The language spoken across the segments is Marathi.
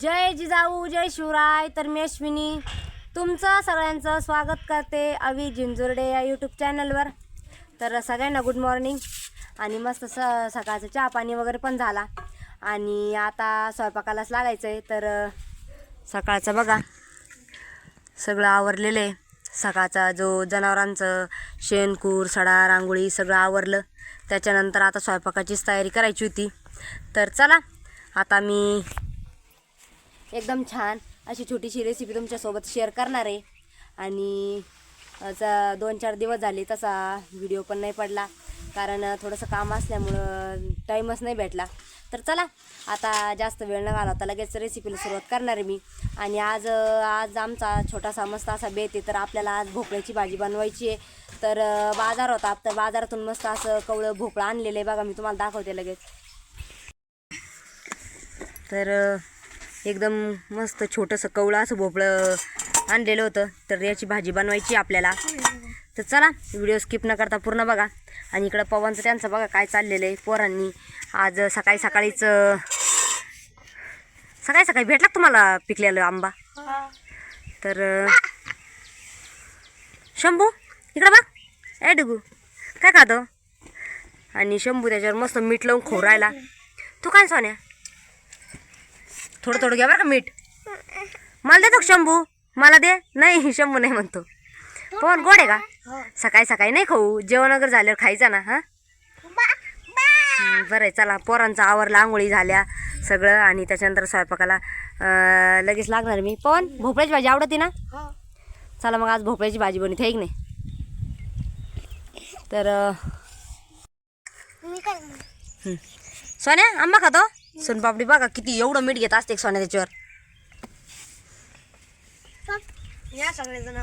जय जिजाऊ जय शिवराय तर मी अश्विनी. तुमचं सगळ्यांचं स्वागत करते अवी जिंजुर्डे या यूट्यूब चॅनलवर तर सगळ्यांना गुड मॉर्निंग आणि मस्त स सकाळचं चहा पाणी वगैरे पण झाला. आणि आता स्वयंपाकालाच लागायचं आहे तर सकाळचं बघा. सगळं आवरलेलं आहे. सकाळचा जो जनावरांचं शेणकूर सडा रांगोळी सगळं आवरलं. त्याच्यानंतर आता स्वयंपाकाचीच तयारी करायची होती. तर चला आता मी एकदम छान अशी छोटीशी रेसिपी तुमच्यासोबत शेअर करणार आहे. आणि असा दोन चार दिवस झाले तसा व्हिडिओ पण नाही पडला. कारण थोडंसं काम असल्यामुळं टाईमच नाही भेटला. तर चला आता जास्त वेळ न घालवता लगेच रेसिपीला सुरुवात करणार आहे मी. आणि आज आज आमचा छोटासा मस्त असा बेत आहे तर आपल्याला आज भोपळ्याची भाजी बनवायची आहे. तर बाजार होता. तर बाजारातून मस्त असं कवळं भोपळं आणलेलं आहे. बघा मी तुम्हाला दाखवते लगेच. तर एकदम मस्त छोटंसं कवळं असं भोपळं आणलेलं होतं. तर याची भाजी बनवायची आपल्याला. तर चला व्हिडिओ स्किप न करता पूर्ण बघा. आणि इकडं पवनचं त्यांचं बघा काय चाललेलं आहे पोरांनी. आज सकाळी सकाळीच सकाळी सकाळी भेटला तुम्हाला पिकलेलं आंबा? तर शंभू इकडं बघ. ए डुगू काय खातो? आणि शंभू त्याच्यावर मस्त मीठ लावून खोरायला. तू काय सोन्या. थोडं थोडं घ्या बरं का मीठ. मला देतो शंभू. मला दे. नाही शंभू नाही म्हणतो. पण गोड आहे का? सकाळी सकाळी नाही खाऊ. जेवण वगैरे झाल्यावर खायचं ना हा? बरं आहे चला. पोरांचा आवरला आंघोळी झाल्या सगळं आणि त्याच्यानंतर स्वयंपाकाला लगेच लागणार मी. पण भोपळ्याची भाजी आवडते ना? चला मग आज भोपळ्याची भाजी बनवते आहे की नाही? तर. सोन्या आंबा खातो? सोनपापडी बघा किती एवढं मीठ घेत असते सोन्या त्याच्यावर या सगळेजण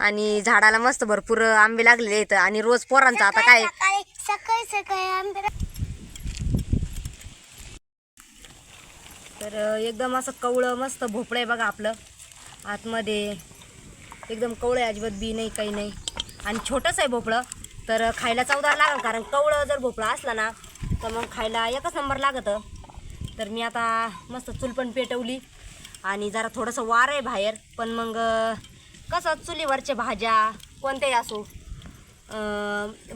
आणि झाडाला मस्त भरपूर आंबे लागलेले आहेत आणि रोज पोरांचा आता काय? सकाळी सकाळी आंबे तर एकदम असं कवळं मस्त भोपळं आहे बघा आपलं. आतमध्ये एकदम कवळं आहे अजिबात बी नाही काही नाही. आणि छोटंच आहे भोपळं. तर खायला चवदार लागेल कारण कवळं जर भोपळं असलं ना तर मग खायला एकच नंबर लागतं. तर मी आता मस्त चूल पण पेटवली. आणि जरा थोडंसं वार आहे बाहेर. पण मग कसं चुलीवरच्या भाज्या कोणत्याही असो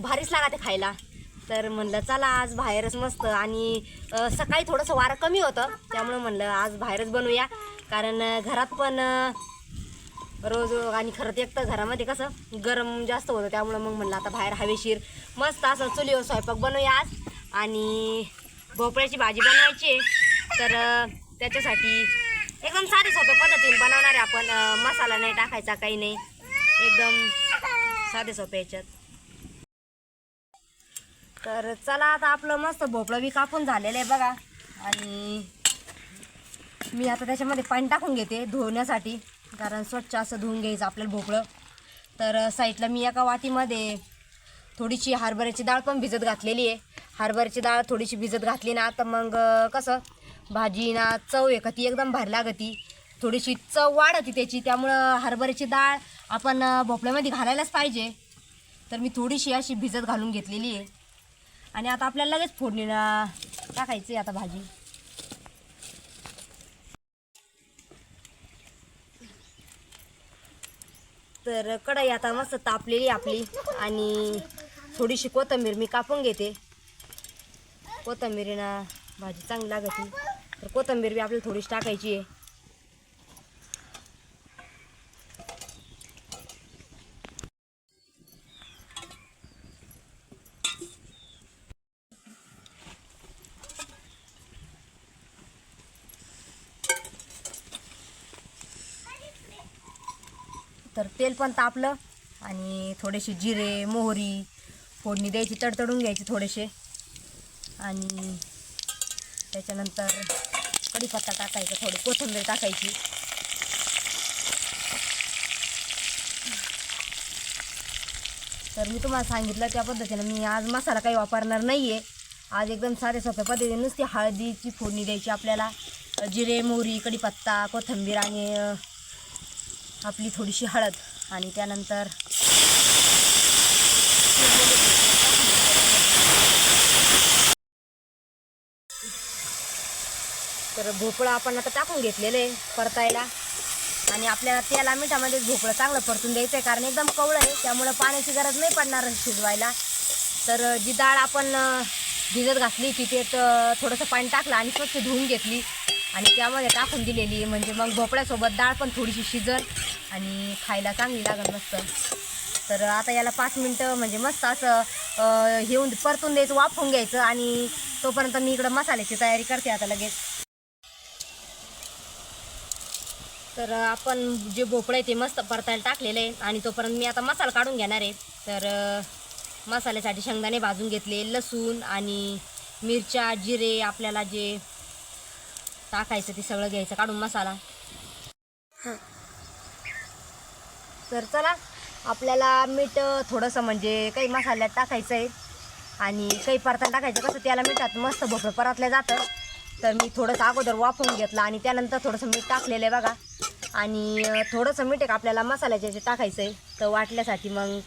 भारीच लागते खायला. तर म्हणलं चला आज बाहेरच मस्त. आणि सकाळी थोडंसं वारं कमी होतं. त्यामुळं म्हणलं आज बाहेरच बनवूया. कारण घरात पण रोज आणि खरं तर एक तर घरामध्ये कसं गरम जास्त होतं. त्यामुळं मग म्हणलं आता बाहेर हवेशीर मस्त असं चुलीवर स्वयंपाक बनवूया आज. आणि भोपळ्याची भाजी बनवायची. तर त्याच्यासाठी एकदम साधी सोप्या पद्धतीने बनवणार आहे आपण. मसाला नाही टाकायचा काही नाही. एकदम साधे सोपे याच्यात. तर चला आता आपलं मस्त भोपळं बी कापून झालेलं आहे बघा. आणि मी आता त्याच्यामध्ये पाणी टाकून घेते धुवण्यासाठी. कारण स्वच्छ असं धुवून घ्यायचं आपल्याला भोपळं. तर साईडला मी एका वाटीमध्ये थोडीशी हरभऱ्याची डाळ पण भिजत घातलेली आहे. हरभऱ्याची डाळ थोडीशी भिजत घातली ना तर मग कसं भाजी ना चव आहे का ती एकदम भारी लागती. थोडीशी चव वाढती त्याची त्यामुळं हरभऱ्याची डाळ आपण भोपळ्यामध्ये घालायलाच पाहिजे. तर मी थोडीशी अशी भिजत घालून घेतलेली आहे. आणि आता आपल्याला लगेच फोडणीला टाकायची आता भाजी. तर कढई आता मस्त तापलेली आपली. आणि थोडीशी कोथिंबीर मी कापून घेते. कोथंबीरीनं भाजी चांगली लागते. तर कोथिंबीर बी आपल्याला थोडीशी टाकायची आहे. तर तेल पण तापलं आणि थोडेसे जिरे मोहरी फोडणी द्यायची तडतडून घ्यायचे थोडेसे. आणि त्याच्यानंतर कढीपत्ता टाकायचा थोडी कोथिंबीर टाकायची. तर मी तुम्हाला सांगितलं त्या पद्धतीनं मी आज मसाला काही वापरणार नाही आहे आज एकदम सारे सोप्या पद्धतीने नुसती हळदीची फोडणी द्यायची आपल्याला. जिरे मोहरी कढीपत्ता कोथिंबीर आणि आपली थोडीशी हळद. आणि त्यानंतर तर तर भोपळं आपण आता टाकून घेतलेलं आहे परतायला. आणि आपल्याला त्याला मिठामध्ये भोपळं चांगलं परतून द्यायचं आहे कारण एकदम कवळं आहे त्यामुळं पाण्याची गरज नाही पडणार शिजवायला. तर जी डाळ आपण भिजत घातली की ते थोडंसं पाणी टाकलं आणि स्वच्छ धुवून घेतली. आणि त्यामध्ये टाकून दिलेली म्हणजे मग भोपळ्यासोबत डाळ पण थोडीशी शिजल आणि खायला चांगली लागल मस्त. तर आता याला पाच मिनटं म्हणजे मस्त असं येऊन परतून द्यायचं वाफवून घ्यायचं आणि तोपर्यंत मी इकडं मसाल्याची तयारी करते आता लगेच. तर आपण जे भोपळं आहे ते मस्त परतायला टाकलेलं आहे. आणि तोपर्यंत मी आता मसाला काढून घेणार आहे. तर मसाल्यासाठी शेंगदाणे भाजून घेतले लसूण आणि मिरच्या जिरे आपल्याला जे टाकायचं ते सगळं घ्यायचं काढून मसाला. तर चला आपल्याला मीठ थोडंसं म्हणजे काही मसाल्यात टाकायचं आहे. आणि काही परतायला टाकायचं कसं त्याला मिठात मस्त भोपळं परतलं जातं. तर मी थोडंसं अगोदर वाफवून घेतलं आणि त्यानंतर थोडंसं मीठ टाकलेलं आहे बघा. आणि थोडंसं मीठ एक आपल्याला मसाल्याच्या याच्यात टाकायचं आहे तर वाटल्यासाठी मग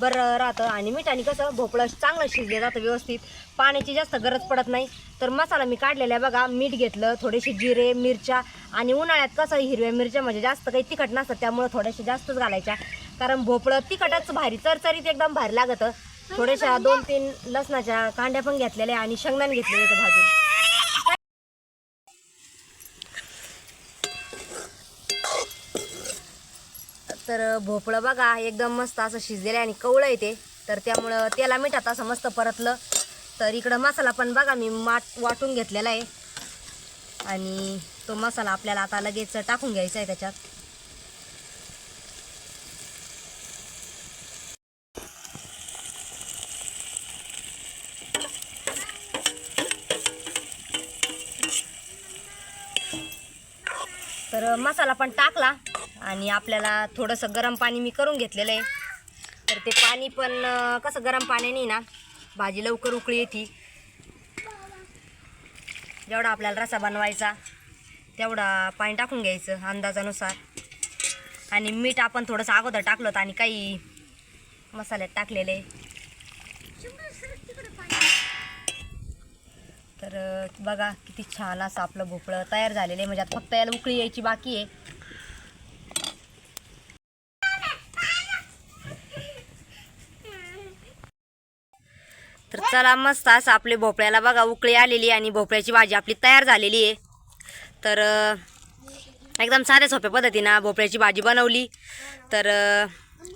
बरं राहतं. आणि मिठाने कसं भोपळं चांगलं शिजलं जातं व्यवस्थित. पाण्याची जास्त गरज पडत नाही. तर मसाला मी काढलेला आहे बघा. मीठ घेतलं थोडेसे जिरे मिरच्या आणि उन्हाळ्यात कसं हिरव्या मिरच्या म्हणजे जास्त काही तिखट नसतं. त्यामुळं थोड्याशा जास्तच घालायच्या. कारण भोपळं तिखटच भारी चरचरीत एकदम भारी लागतं. थोड्याशा दोन तीन लसणाच्या कांड्या पण घेतलेल्या आणि शेंगदाणे घेतलेले भाजून तर भोपळं बघा एकदम मस्त असं शिजलेलं आहे आणि कवळं येते तर त्यामुळं त्याला मिठात असं मस्त परतलं. तर इकडं मसाला पण बघा मी माट वाटून घेतलेला आहे. आणि तो मसाला आपल्याला आता लगेच टाकून घ्यायचा आहे त्याच्यात. तर मसाला पण टाकला. आणि आपल्याला थोडंसं गरम पाणी मी करून घेतलेलं आहे. तर ते पाणी पण कसं गरम पाण्याने ना भाजी लवकर उकळी येते. जेवढा आपल्याला रसा बनवायचा तेवढा पाणी टाकून घ्यायचं अंदाजानुसार. आणि मीठ आपण थोडंसं अगोदर टाकलं होतं आणि काही मसाल्यात टाकलेले. तर बघा किती छान असं आपलं भोपळं तयार झालेलं आहे. म्हणजे आता फक्त याला उकळी यायची बाकी आहे. चला मस्त असं आपले भोपळ्याला बघा उकळी आलेली आहे आणि भोपळ्याची भाजी आपली तयार झालेली आहे. तर एकदम साध्या सोप्या पद्धतीनं भोपळ्याची भाजी बनवली. तर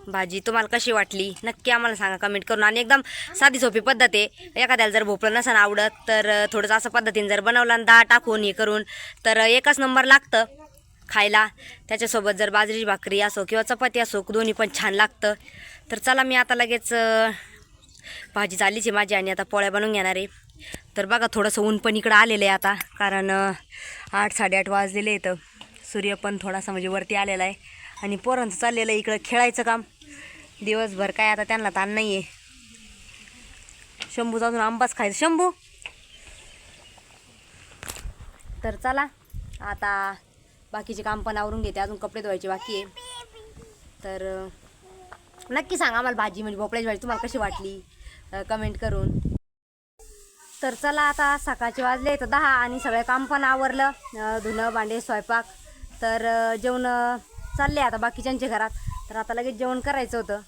भाजी तुम्हाला कशी वाटली? नक्की आम्हाला सांगा कमेंट करून. आणि एकदम साधी सोपी पद्धत आहे. एखाद्याला जर भोपळं नसेल आवडत तर थोडंसं असं पद्धतीने जर बनवलं आणि डाळ टाकून हे करून तर एकच नंबर लागतं खायला. त्याच्यासोबत जर बाजरीची भाकरी असो किंवा चपाती असो दोन्ही पण छान लागतं. तर चला मी आता लगेच भाजी चाललीच आहे माझी आणि आता पोळ्या बनवून घेणार आहे. तर बघा थोडंसं ऊन पण इकडं आलेलं आहे आता कारण आठ साडेआठ वाजलेले आहेत. सूर्य पण थोडासा म्हणजे वरती आलेला आहे. आणि पोरांचं चाललेलं आहे इकडं खेळायचं काम. दिवसभर काय आता त्यांना ताण नाही आहे शंभूचा अजून आंबाच खायचं. शंभू! तर चला आता बाकीचे काम पण आवरून घेते. अजून कपडे धुवायचे बाकी आहे. तर नक्की सांगा आम्हाला भाजी म्हणजे भोपळ्याची भाजी तुम्हाला कशी वाटली? कमेंट करून. तर चला आता सकाळचे वाजले तर दहा आणि सगळं काम पण आवरलं. धुणं भांडे स्वयंपाक. तर जेवण चालले आता बाकीच्यांच्या घरात. तर आता लगेच जेवण करायचं होतं.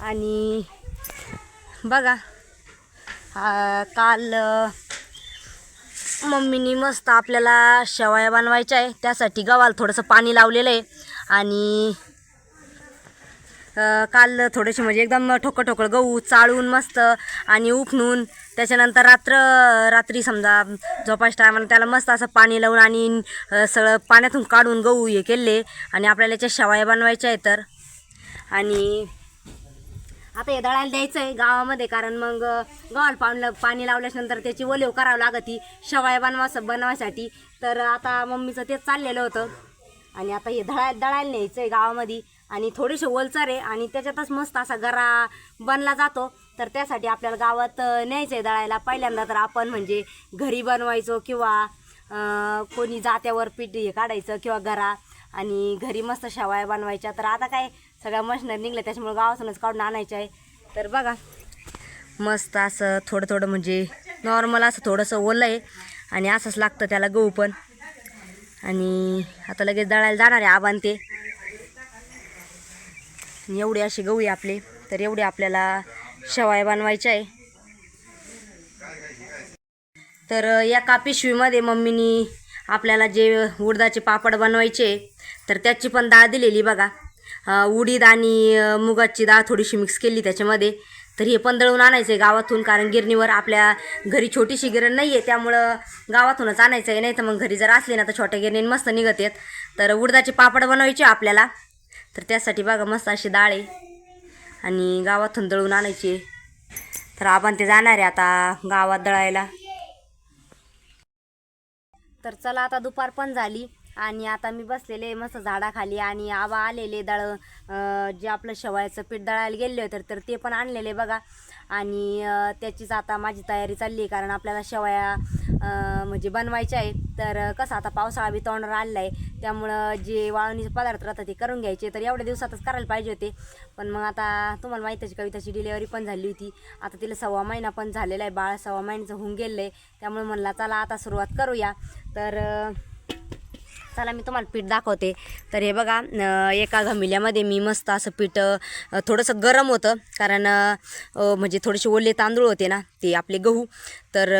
आणि बघा काल मम्मीनी मस्त आपल्याला शेवाया बनवायच्या आहे. त्यासाठी गव्हाला थोडंसं पाणी लावलेलं आहे. आणि काल थोडेसे म्हणजे एकदम ठोकं ठोकं गहू चाळून मस्त आणि उफणून त्याच्यानंतर रात्र रात्री समजा झोपायच्या टायमाला त्याला मस्त असं पाणी लावून आणि सगळं पाण्यातून काढून गहू हे केले. आणि आपल्याला याच्या शेवाया बनवायच्या आहे तर. आणि आता हे दळायला द्यायचं आहे गावामध्ये कारण मग गव्हाला पाणी पाणी लावल्यानंतर त्याची ओलेव करावं लागती शेवाया बनवास बनवायसाठी. तर आता मम्मीचं तेच चाललेलं होतं. आणि आता हे दळाय दळायला न्यायचं आहे गावामध्ये. आणि थोडेसे ओलचार आहे आणि त्याच्यातच मस्त असा गरा बनला जातो. तर त्यासाठी आपल्याला गावात न्यायचं आहे दळायला. पहिल्यांदा तर आपण म्हणजे घरी बनवायचो किंवा कोणी जात्यावर पीठ हे काढायचं किंवा गरा आणि घरी मस्त शेवाया बनवायच्या. तर आता काय सगळ्या मशनरी निघल्या त्याच्यामुळे गावातूनच काढून आणायचं आहे. तर बघा मस्त असं थोडं थोडं म्हणजे नॉर्मल असं थोडंसं ओलं आहे आणि असंच लागतं त्याला गहू पण. आणि आता लगेच दळायला जाणार आहे आबान ते एवढे असे गहू आहे आपले. तर एवढे आपल्याला शेवाय बनवायचे आहे. तर एका पिशवीमध्ये मम्मीनी आपल्याला जे उडदाचे पापड बनवायचे तर त्याची पण डाळ दिलेली बघा. उडीद आणि मुगाची डाळ थोडीशी मिक्स केली त्याच्यामध्ये. तर हे पण दळून आणायचं आहे गावातून कारण गिरणीवर आपल्या घरी छोटीशी गिरण नाही आहे त्यामुळं गावातूनच आणायचं आहे नाही तर मग घरी जर असले ना तर छोट्या गिरणीने मस्त निघत आहेत तर उडदाचे पापड बनवायचे आपल्याला. तर त्यासाठी बघा मस्त अशी डाळ आहे आणि गावातून दळून आणायची. तर आपण ते जाणार आहे आता गावात दळायला. तर चला आता दुपार पण झाली आणि आता मी बसलेले मस्त झाडाखाली आणि आबा आलेले दळ जे आपलं शेवाळ्याचं पीठ दळायला गेले होते तर ते पण आणलेले बघा. आणि त्याचीच आता माझी तयारी चालली आहे कारण आपल्याला शेवया म्हणजे बनवायचे आहे तर कसं आता पावसाळा बी तोंडावर आलेला आहे. त्यामुळं जे वाळवणीचे पदार्थ राहतात ते करून घ्यायचे. तर एवढ्या दिवसातच करायला पाहिजे होते. पण मग आता तुम्हाला माहीत आहे कविताची डिलेवरी पण झाली होती. आता तिला सव्वा महिना पण झालेला आहे. बाळ सव्वा महिन्याचं होऊन गेलं आहे. त्यामुळे म्हणला चला आता सुरुवात करूया. तर चला मी तुम्हाला पीठ दाखवते. तर हे बघा एका घमिल्यामध्ये मी मस्त असं पीठ थोडंसं गरम होतं. कारण म्हणजे थोडेसे ओले तांदूळ होते ना ते आपले गहू. तर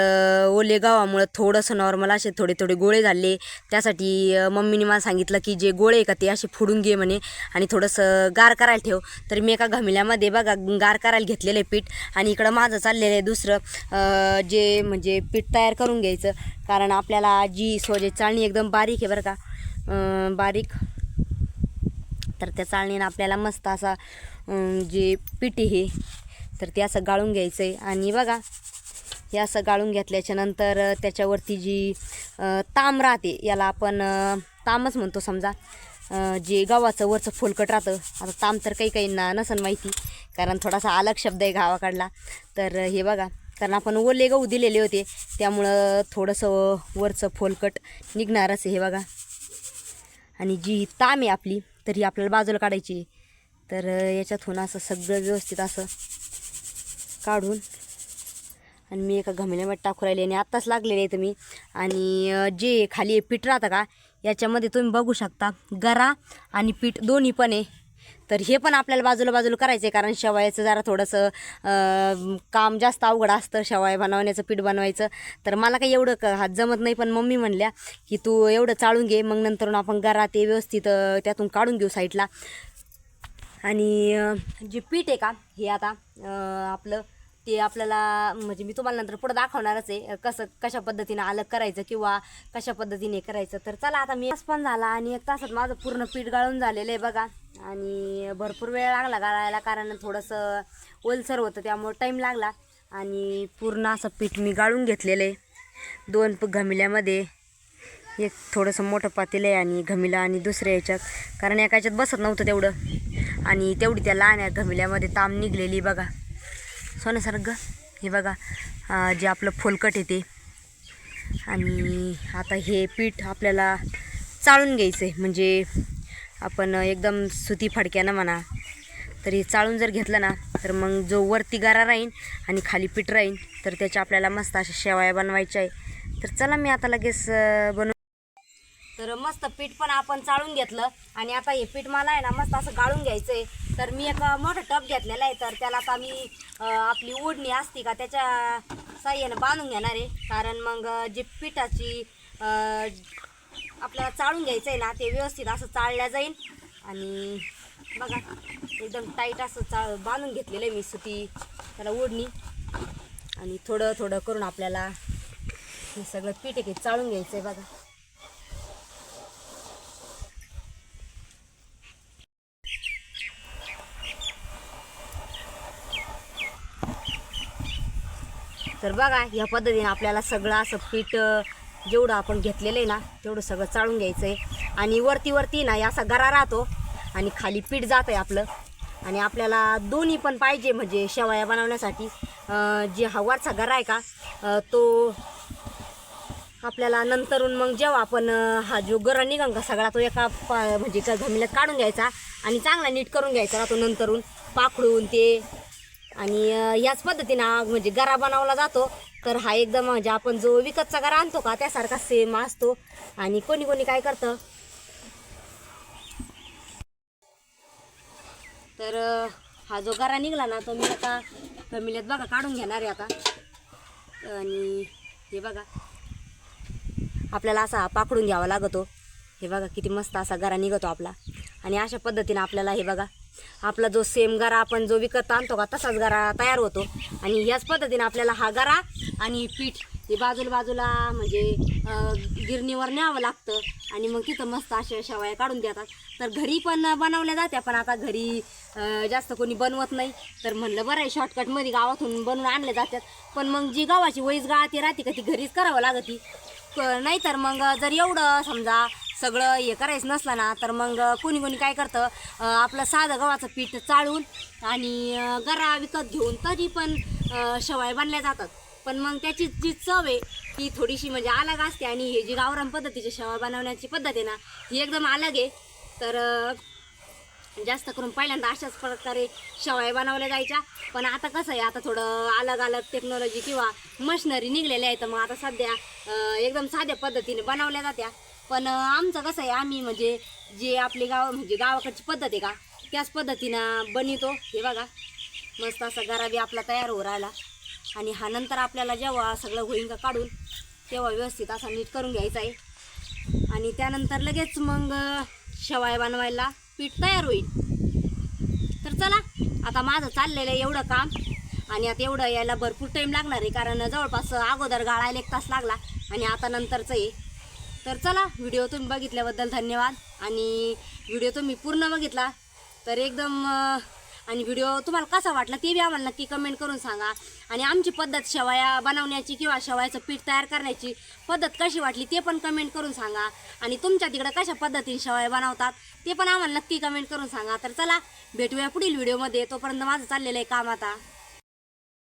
ओले गावामुळं थोडंसं नॉर्मल असे थोडे थोडे गोळे झाले. त्यासाठी मम्मीने मला सांगितलं की जे गोळे आहे का ते असे फोडून घे म्हणे आणि थोडंसं गार करायला ठेव. तर मी एका घमिल्यामध्ये बघा गार करायला घेतलेलं आहे पीठ आणि इकडं माझं चाललेलं आहे दुसरं जे म्हणजे पीठ तयार करून घ्यायचं. कारण आपल्याला जी सोजे चाळणी एकदम बारीक आहे बरं का बारीक. तर त्या चाळणीनं आपल्याला मस्त असा जे पीठ आहे हे तर ते असं गाळून घ्यायचं आहे आणि बघा हे असं गाळून घेतल्याच्या नंतर त्याच्यावरती जी ताम राहते याला आपण तामच म्हणतो समजा. जे गव्हाचं वरचं फोलकट राहतं आता ताम तर काही काहींना नसन माहिती कारण थोडासा अलग शब्द आहे गावाकडला. तर हे बघा कारण आपण ओले गहू दिलेले होते त्यामुळं थोडंसं वरचं फोलकट निघणारच आहे हे बघा. आणि जी ताम आहे आपली तर ही आपल्याला बाजूला काढायची आहे. तर याच्यातून असं सगळं व्यवस्थित असं काढून आणि मी एका घमेल्यामध्ये टाकू राहिले आणि आत्ताच लागलेले आहे तुम्ही आणि जे खाली पीठ राहतं का याच्यामध्ये तुम्ही बघू शकता गरा आणि पीठ दोन्ही पण आहे. तर हे पण आपल्याला बाजूला बाजूला करायचं आहे कारण शेवायाचं जरा थोडंसं काम जास्त अवघड असतं शेवाय बनवण्याचं पीठ बनवायचं. तर मला काही एवढं क हात जमत नाही पण मम्मी म्हणल्या की तू एवढं चाळून घे मग नंतर आपण गरा ते व्यवस्थित त्यातून काढून घेऊ साईडला. आणि जे पीठ आहे का हे आता आपलं ते आपल्याला म्हणजे मी तुम्हाला नंतर पुढं दाखवणारच आहे कसं कशा पद्धतीनं अलग करायचं किंवा कशा पद्धतीने करायचं. तर चला आता मी तास पण झाला आणि एक तासात माझं पूर्ण पीठ गाळून झालेलं आहे बघा. आणि भरपूर वेळ लागला गाळायला कारण थोडंसं ओलसर होतं त्यामुळे टाईम लागला. आणि पूर्ण असं पीठ मी गाळून घेतलेलं आहे. दोन घमिल्यामध्ये एक थोडंसं मोठं पातेलं आहे आणि घमिला आणि दुसऱ्या याच्यात. कारण एका याच्यात बसत नव्हतं तेवढं. आणि तेवढी त्या लहान या घमिल्यामध्ये ताम निघलेली बघा. सोन्यासारखं. हे बघा जे आपलं फोलकट येते. आणि आता हे पीठ आपल्याला चाळून घ्यायचं आहे म्हणजे आपण एकदम सुती फडक्यानं म्हणा तर हे चाळून जर घेतलं ना तर मग जो वरती गारा राहीन आणि खाली पीठ राहीन तर त्याच्या आपल्याला मस्त अशा शेवाया बनवायच्या आहे. तर चला मी आता लगेच अं, बनव तर मस्त पीठ पण आपण चाळून घेतलं. आणि आता हे पीठ मला आहे ना मस्त असं गाळून घ्यायचं आहे तर मी एक मोठा टप घेतलेला आहे. तर त्याला आता मी आपली ओढणी असते का त्याच्या साह्यानं बांधून घेणार आहे. कारण मग जी जे पिठाची आपल्याला चाळून घ्यायचं आहे ना ते व्यवस्थित असं चाळल्या जाईल आणि बघा एकदम टाईट असं चा बांधून घेतलेलं आहे मी सुती त्याला ओढणी. आणि थोडं थोडं करून आपल्याला हे सगळं पीठ एक चाळून घ्यायचं आहे बघा. तर बघा ह्या पद्धतीने आपल्याला सगळं असं पीठ जेवढं आपण घेतलेलं आहे ना तेवढं सगळं चाळून घ्यायचं आहे आणि वरती वरती ना असा गरा राहतो आणि खाली पीठ जात आहे आपलं. आणि आपल्याला दोन्ही पण पाहिजे म्हणजे शेवया बनवण्यासाठी. जे हा वरचा गरा आहे का तो आपल्याला नंतरून मग जेव्हा आपण हा जो गरा निघाल का सगळा तो एका पा म्हणजे एका जमिनीत काढून घ्यायचा आणि चांगला नीट करून घ्यायचा राहतो नंतरून. पाखडून ते आणि याच पद्धतीनं म्हणजे गरा बनवला जातो. तर हा एकदम म्हणजे आपण जो विकतचा गरा आणतो का त्यासारखा सेम असतो. आणि कोणी कोणी काय करतं? तर हा जो गरा निघला ना तो मी आता फॅमिलीत बघा काढून घेणार आहे आता. आणि हे बघा आपल्याला असा पाकडून घ्यावा लागतो. हे बघा किती मस्त असा गरा निघतो आपला. आणि अशा पद्धतीनं आपल्याला हे बघा आपला जो सेम गारा आपण जो विकत आणतो का तसाच गारा तयार होतो. आणि याच पद्धतीने आपल्याला हा गारा आणि पीठ हे बाजूला बाजूला म्हणजे गिरणीवर न्यावं लागतं. आणि मग तिथं मस्त अशा शेवाया काढून देतात. तर घरी पण बनवल्या जात्या पण आता घरी जास्त कोणी बनवत नाही. तर म्हणलं बरं आहे शॉर्टकटमध्ये गावातून बनवून आणल्या जातात पण मग जी गावाची वैज गाळा ती राहते का ती घरीच करावं लागती. क- नाहीतर मग जर एवढं समजा सगळं हे करायचं नसलं ना तर मग कोणी कोणी काय करतं आपलं साधं गव्हाचं पीठ चाळून आणि गरा विकत घेऊन तरी पण शेवाळे शेवाय बनल्या जातात. पण मग त्याची जी चव आहे ती थोडीशी म्हणजे अलग असते आणि हे जी गावरान पद्धतीची शेवाय बनवण्याची पद्धत आहे ना ही एकदम अलग आहे. तर जास्त करून पहिल्यांदा अशाच प्रकारे शेवाळे बनवल्या जायच्या. पण आता कसं आहे आता थोडं अलग अलग टेक्नॉलॉजी किंवा मशिनरी निघलेल्या आहेत मग आता सध्या एकदम साध्या पद्धतीने बनवल्या जात्या. पण आमचं कसं आहे आम्ही म्हणजे जे आपले गाव म्हणजे गावाकडची पद्धत आहे का त्याच पद्धतीनं बनितो हे बघा मस्त असा गरा बी आपला तयार होऊ राहिला. आणि हा नंतर आपल्याला जेव्हा सगळं होईन का काढून तेव्हा व्यवस्थित असा नीट करून घ्यायचा आहे. आणि त्यानंतर लगेच मग शेवाय बनवायला पीठ तयार होईल. तर चला आता माझं चाललेलं आहे एवढं काम. आणि आता एवढं यायला भरपूर टाईम लागणार आहे कारण जवळपास अगोदर गाळायला एक तास लागला. आणि आता नंतरचं आहे तर चला व्हिडिओ तुम्ही बघितल्याबद्दल धन्यवाद. आणि व्हिडिओ तुम्ही पूर्ण बघितला तर एकदम आणि व्हिडिओ तुम्हाला कसा वाटला ते बी आम्हाला नक्की कमेंट करून सांगा. आणि आमची पद्धत शेवया बनवण्याची किंवा शेवयाचं पीठ तयार करण्याची पद्धत कशी वाटली ते पण कमेंट करून सांगा. आणि तुमच्या तिकडं कशा पद्धतीने शेवया बनवतात ते पण आम्हाला नक्की कमेंट करून सांगा. तर चला भेटूया पुढील व्हिडिओमध्ये तोपर्यंत माझं चाललेलं आहे काम आता.